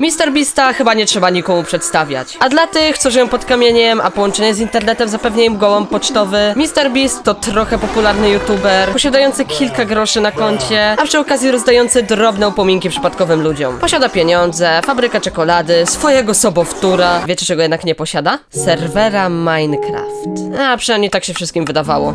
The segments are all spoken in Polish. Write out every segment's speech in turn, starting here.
Mr. Beasta chyba nie trzeba nikomu przedstawiać. A dla tych, co żyją pod kamieniem, a połączenie z internetem zapewnia im gołąb pocztowy, Mr. Beast to trochę popularny youtuber, posiadający kilka groszy na koncie, a przy okazji rozdający drobne upominki przypadkowym ludziom. Posiada pieniądze, fabrykę czekolady, swojego sobowtóra. Wiecie czego jednak nie posiada? Serwera Minecraft. A przynajmniej tak się wszystkim wydawało.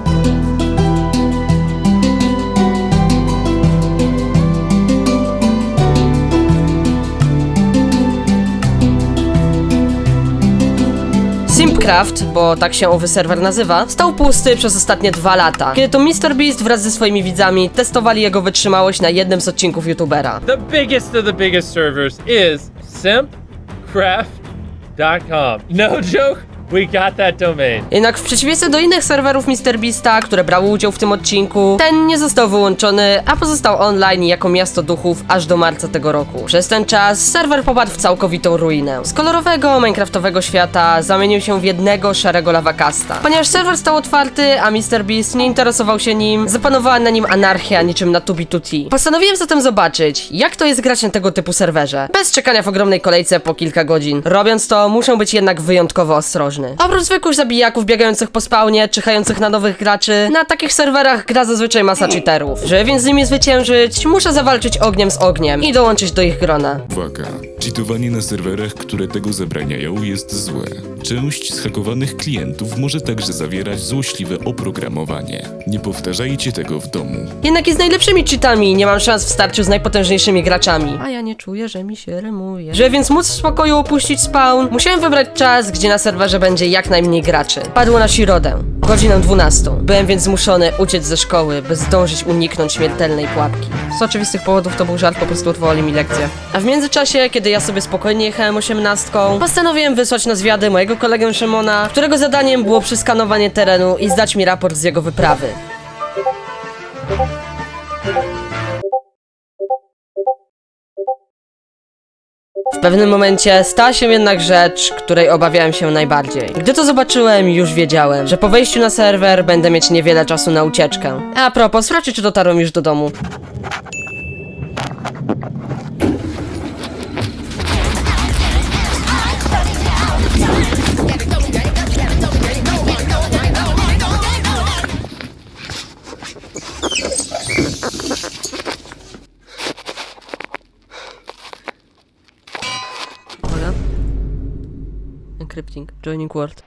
Simpcraft, bo tak się owy serwer nazywa, stał pusty przez ostatnie dwa lata, kiedy to MrBeast wraz ze swoimi widzami testowali jego wytrzymałość na jednym z odcinków youtubera. The biggest of the biggest servers is simpcraft.com. No joke, we got that domain. Jednak w przeciwieństwie do innych serwerów MrBeasta, które brały udział w tym odcinku, ten nie został wyłączony, a pozostał online jako miasto duchów aż do marca tego roku. Przez ten czas serwer popadł w całkowitą ruinę. Z kolorowego, minecraftowego świata zamienił się w jednego szarego lawakasta. Ponieważ serwer stał otwarty, a MrBeast nie interesował się nim, zapanowała na nim anarchia niczym na Tubi Tuti. Postanowiłem zatem zobaczyć, jak to jest grać na tego typu serwerze, bez czekania w ogromnej kolejce po kilka godzin. Robiąc to, muszę być jednak wyjątkowo ostrożny. Oprócz zwykłych zabijaków biegających po spawnie, czyhających na nowych graczy, na takich serwerach gra zazwyczaj masa cheaterów. Żeby więc z nimi zwyciężyć, muszę zawalczyć ogniem z ogniem i dołączyć do ich grona. Uwaga! Cheatowanie na serwerach, które tego zabraniają jest złe. Część zhakowanych klientów może także zawierać złośliwe oprogramowanie. Nie powtarzajcie tego w domu. Jednak i z najlepszymi cheatami nie mam szans w starciu z najpotężniejszymi graczami. A ja nie czuję, że mi się rymuje. Żeby więc móc w spokoju opuścić spawn, musiałem wybrać czas, gdzie na serwerze będzie jak najmniej graczy. Padło na środę, godzinę 12. Byłem więc zmuszony uciec ze szkoły, by zdążyć uniknąć śmiertelnej pułapki. Z oczywistych powodów to był żart, po prostu odwołali mi lekcję. A w międzyczasie, kiedy ja sobie spokojnie jechałem osiemnastką, postanowiłem wysłać na zwiady mojego kolegę Szymona, którego zadaniem było przeskanowanie terenu i zdać mi raport z jego wyprawy. W pewnym momencie stała się jednak rzecz, której obawiałem się najbardziej. Gdy to zobaczyłem, już wiedziałem, że po wejściu na serwer będę mieć niewiele czasu na ucieczkę. A propos, sprawdźcie, czy dotarłem już do domu. Encrypting. Joining world.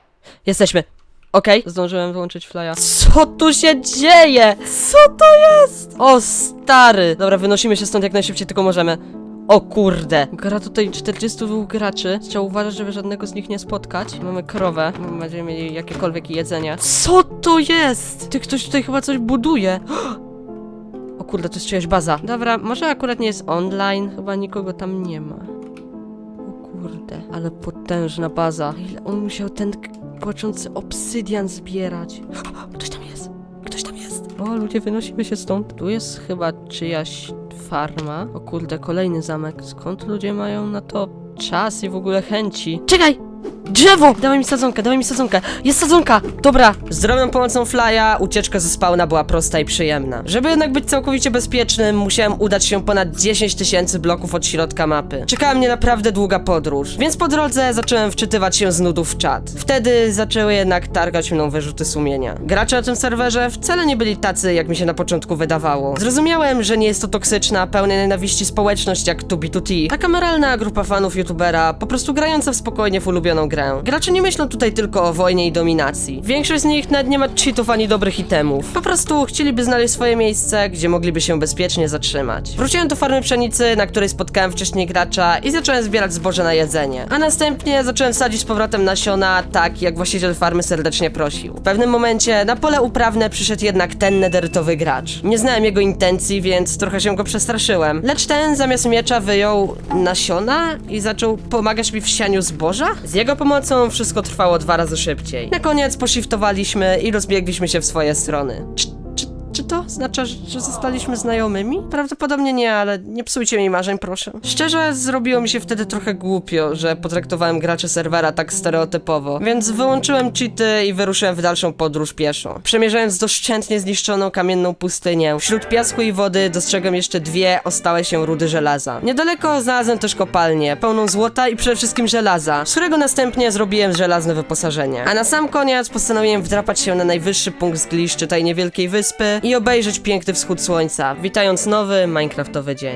Jesteśmy. Okej. Zdążyłem wyłączyć flya. Co tu się dzieje? Co to jest? O stary. Dobra, wynosimy się stąd jak najszybciej tylko możemy. O kurde. Gra tutaj 42 graczy. Trzeba uważać, żeby żadnego z nich nie spotkać. Mamy krowę. Będziemy mieli jakiekolwiek jedzenie. Co to jest? Ty ktoś tutaj chyba coś buduje. O kurde, to jest czyjaś baza. Dobra, może akurat nie jest online. Chyba nikogo tam nie ma. Kurde, ale potężna baza. Ile on musiał ten płaczący obsydian zbierać. Ktoś tam jest! Ktoś tam jest! O, ludzie, wynosimy się stąd. Tu jest chyba czyjaś farma. O kurde, kolejny zamek. Skąd ludzie mają na to czas i w ogóle chęci? Czekaj! Drzewo! Dawaj mi sadzonkę, dawaj mi sadzonkę. Jest sadzonka! Dobra. Z drobną pomocą flya ucieczka ze spawna była prosta i przyjemna. Żeby jednak być całkowicie bezpiecznym, musiałem udać się ponad 10 tysięcy bloków od środka mapy. Czekała mnie naprawdę długa podróż, więc po drodze zacząłem wczytywać się z nudów w czat. Wtedy zaczęły jednak targać mną wyrzuty sumienia. Gracze na tym serwerze wcale nie byli tacy, jak mi się na początku wydawało. Zrozumiałem, że nie jest to toksyczna, pełna nienawiści społeczność jak 2B2T, a kameralna grupa fanów youtubera, po prostu grająca w spokojnie w ulubioną grę. Gracze nie myślą tutaj tylko o wojnie i dominacji. Większość z nich nawet nie ma cheatów ani dobrych itemów. Po prostu chcieliby znaleźć swoje miejsce, gdzie mogliby się bezpiecznie zatrzymać. Wróciłem do farmy pszenicy, na której spotkałem wcześniej gracza i zacząłem zbierać zboże na jedzenie. A następnie zacząłem sadzić z powrotem nasiona, tak jak właściciel farmy serdecznie prosił. W pewnym momencie na pole uprawne przyszedł jednak ten nederytowy gracz. Nie znałem jego intencji, więc trochę się go przestraszyłem. Lecz ten zamiast miecza wyjął nasiona i zaczął pomagać mi w sianiu zboża? Z jego pomocą wszystko trwało dwa razy szybciej. Na koniec poshiftowaliśmy i rozbiegliśmy się w swoje strony. To? Znaczy, że zostaliśmy znajomymi? Prawdopodobnie nie, ale nie psujcie mi marzeń, proszę. Szczerze, zrobiło mi się wtedy trochę głupio, że potraktowałem graczy serwera tak stereotypowo, więc wyłączyłem cheaty i wyruszyłem w dalszą podróż pieszo. Przemierzając doszczętnie zniszczoną kamienną pustynię, wśród piasku i wody dostrzegłem jeszcze dwie ostałe się rudy żelaza. Niedaleko znalazłem też kopalnię, pełną złota i przede wszystkim żelaza, z którego następnie zrobiłem żelazne wyposażenie. A na sam koniec postanowiłem wdrapać się na najwyższy punkt zgliszczy tej niewielkiej wyspy obejrzeć piękny wschód słońca, witając nowy Minecraftowy dzień.